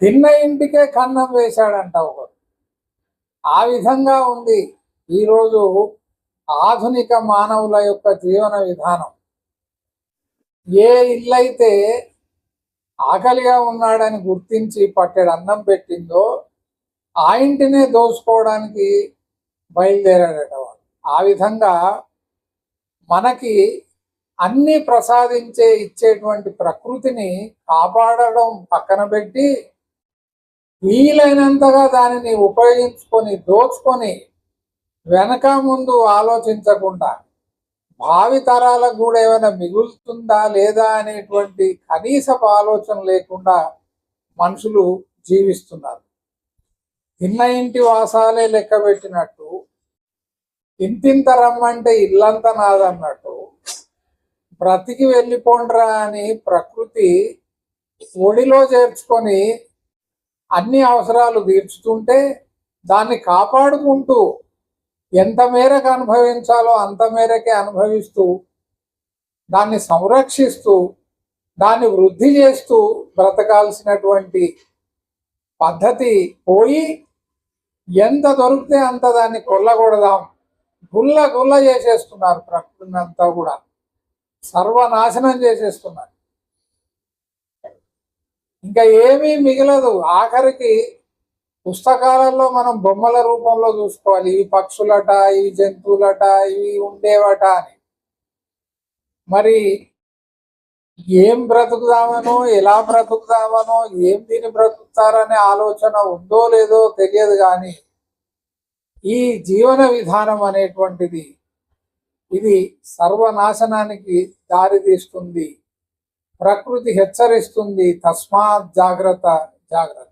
తిన్న ఇంటికే కన్నం వేశాడంట ఒకడు. ఆ విధంగా ఉంది ఈరోజు ఆధునిక మానవుల యొక్క జీవన విధానం. ఏ ఇల్లైతే ఆకలిగా ఉన్నాడని గుర్తించి పట్టెడు అన్నం పెట్టిందో ఆ ఇంటినే దోచుకోవడానికి బయలుదేరాడట వాడు. ఆ విధంగా మనకి అన్ని ప్రసాదించే ఇచ్చేటువంటి ప్రకృతిని కాపాడడం పక్కన పెట్టి వీలైనంతగా దానిని ఉపయోగించుకొని దోచుకొని వెనక ముందు ఆలోచించకుండా భావి తరాలకు కూడా ఏమైనా మిగులుతుందా లేదా అనేటువంటి కనీసపు ఆలోచన లేకుండా మనుషులు జీవిస్తున్నారు. తిన్న ఇంటి వాసాలే లెక్క పెట్టినట్టు ఇంతింత రమ్మంటే ఇల్లంతా నాదన్నట్టు బ్రతికి వెళ్ళిపోండ్రా అని ప్రకృతి ఒడిలో చేర్చుకొని అన్ని అవసరాలు తీర్చుతుంటే దాన్ని కాపాడుకుంటూ ఎంత మేరకు అనుభవించాలో అంత మేరకే అనుభవిస్తూ దాన్ని సంరక్షిస్తూ దాన్ని వృద్ధి చేస్తూ బ్రతకాల్సినటువంటి పద్ధతి పోయి ఎంత దొరికితే అంత దాన్ని కొల్లగొడదాం గుల్ల గుల్ల చేసేస్తున్నారు ప్రకృతిని అంతా కూడా. సర్వనాశనం చేసేస్తున్నారు. ఇంకా ఏమీ మిగలదు. ఆఖరికి పుస్తకాలలో మనం బొమ్మల రూపంలో చూసుకోవాలి. ఇవి పక్షులట ఇవి జంతువులట ఇవి ఉండేవట అని. మరి ఏం బ్రతుకుదామనో ఎలా బ్రతుకుదామనో ఏం దీన్ని బ్రతుకుతారనే ఆలోచన ఉందో లేదో తెలియదు కానీ ఈ జీవన విధానం అనేటువంటిది ఇది సర్వనాశనానికి దారి తీస్తుంది ప్రకృతి హెచ్చరిస్తుంది తస్మాత్ జాగ్రత్త జాగ్రత్త.